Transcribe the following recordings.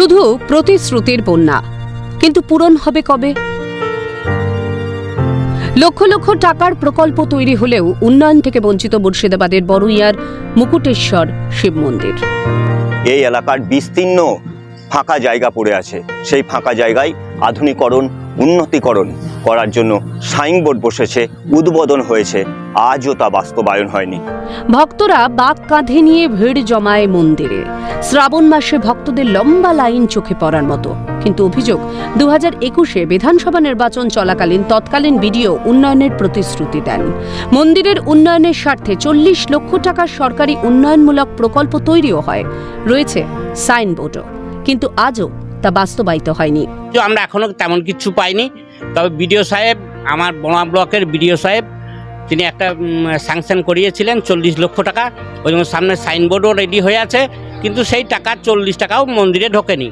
শুধু প্রতিশ্রুতির বন্যা, কিন্তু পূরণ হবে কবে? লক্ষ লক্ষ টাকার প্রকল্প তৈরি হলেও উন্নয়ন থেকে বঞ্চিত মুর্শিদাবাদের বড়ুইয়ার মুকুটেশ্বর শিব মন্দির। এই এলাকার বিস্তীর্ণ ফাঁকা জায়গা পড়ে আছে। সেই ফাঁকা জায়গায় আধুনিকরণ, উন্নতিকরণ করার জন্য সাইনবোর্ড বসেছে উদ্বোধন হয়েছে। আজও তা বাস্তবায়ন হয়নি। ভক্তরা বাঘ কাঁধে নিয়ে ভিড় জমায় মন্দিরে। শ্রাবণ মাসে ভক্তদের লম্বা লাইন চোখে পড়ার মতো। কিন্তু অভিযোগ দু হাজার একুশে বিধানসভা নির্বাচন চলাকালীন তৎকালীন বিডিও উন্নয়নের প্রতিশ্রুতি দেন। মন্দিরের উন্নয়নের স্বার্থে চল্লিশ লক্ষ টাকার সরকারি উন্নয়নমূলক প্রকল্প তৈরিও হয়। রয়েছে সাইনবোর্ডও। কিন্তু আজও তা বাস্তবায়িত হয়নি। আমরা এখনও তেমন কিছু পাইনি। তবে বিডিও সাহেব, আমার বোমা ব্লকের বিডিও সাহেব, তিনি একটা স্যাংশন করিয়েছিলেন চল্লিশ লক্ষ টাকা। ওই জন্য সামনে সাইনবোর্ডও রেডি হয়ে আছে, কিন্তু সেই টাকা চল্লিশ টাকাও মন্দিরে ঢোকেনি।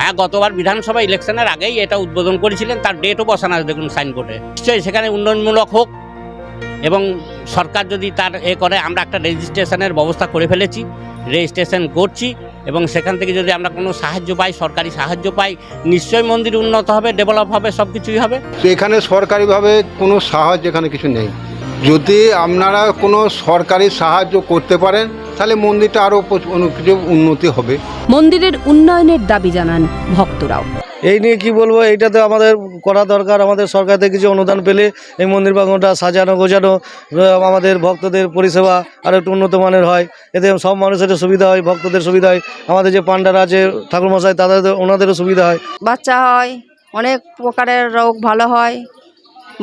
হ্যাঁ গতবার বিধানসভা ইলেকশনের আগেই এটা উদ্বোধন করেছিলেন, তার ডেটও বসানো আছে, দেখুন সাইনবোর্ডে নিশ্চয়ই সেখানে উন্নয়নমূলক হোক এবং সরকার যদি তার এ করে, আমরা একটা রেজিস্ট্রেশনের ব্যবস্থা করে ফেলেছি, রেজিস্ট্রেশন করছি এবং সেখান থেকে যদি আমরা কোনো সাহায্য পাই, সরকারি সাহায্য পাই, নিশ্চয়ই মন্দির উন্নত হবে ডেভেলপ হবে সব কিছুই হবে এখানে সরকারিভাবে কোনো সাহায্য এখানে কিছু নেই। যদি আপনারা কোনো সরকারি সাহায্য করতে পারেন তাহলে মন্দিরটা আরও কিছু উন্নতি হবে। মন্দিরের উন্নয়নের দাবি জানান ভক্তরাও। এই নিয়ে কি বলব এইটাতে আমাদের করা দরকার আমাদের সরকার থেকে কিছু অনুদান পেলে এই মন্দির প্রাঙ্গনটা সাজানো গোছানো আহ, আমাদের ভক্তদের পরিষেবা আরও একটু উন্নত মানের হয়। এতে সব মানুষের সুবিধা হয় ভক্তদের সুবিধা হয়। আমাদের যে পান্ডারা আছে ঠাকুরমশাই তাদের ওনাদেরও সুবিধা হয়। বাচ্চা হয় অনেক প্রকারের রোগ ভালো হয়।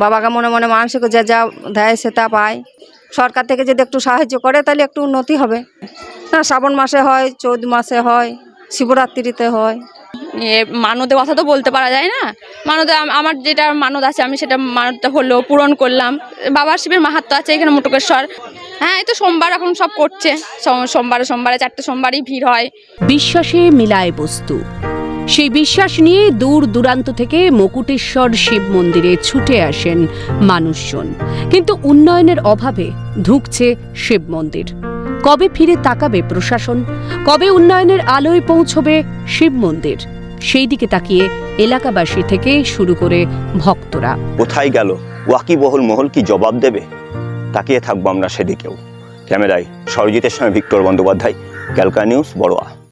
বাবাকে মনে মনে মানসিক যা যা দেয় সে তা পায়। সরকার থেকে যদি একটু সাহায্য করে তাহলে একটু উন্নতি হবে। না শ্রাবণ মাসে হয় চৌদ্দ মাসে হয় শিবরাত্রিতে হয়। এ মানদের কথা তো বলতে পারা যায় না। মানদে আম- আমার যেটা মানদ আছে আমি সেটা মানদটা হলো পূরণ করলাম। বাবার শিবের মাহাত্ম আছে এখানে মুটুকেশ্বর। হ্যাঁ এই তো সোমবার এখন সব করছে। সোম- সোমবারে সোমবারে চারটে সোমবারই ভিড় হয়। বিশ্বাসে মিলায় বস্তু। সেই বিশ্বাস নিয়ে দূর দূরান্ত থেকে মুকুটেশ্বর শিব মন্দিরে ছুটে আসেন মানুষজন। কিন্তু উন্নয়নের অভাবে ধুঁকছে শিব মন্দির। কবে ফিরে তাকাবে প্রশাসন? কবে উন্নয়নের আলোয় পৌঁছবে শিব মন্দির? সেই দিকে তাকিয়ে এলাকাবাসী থেকে শুরু করে ভক্তরা। কোথায় গেল? ওয়াকিবহুল মহল কি জবাব দেবে? তাকিয়ে থাকব আমরা সেদিকেও। ক্যামেরায় সরজিতের সঙ্গে ভিক্টর বন্দ্যোপাধ্যায় ক্যালকা নিউজ, বড়োয়া।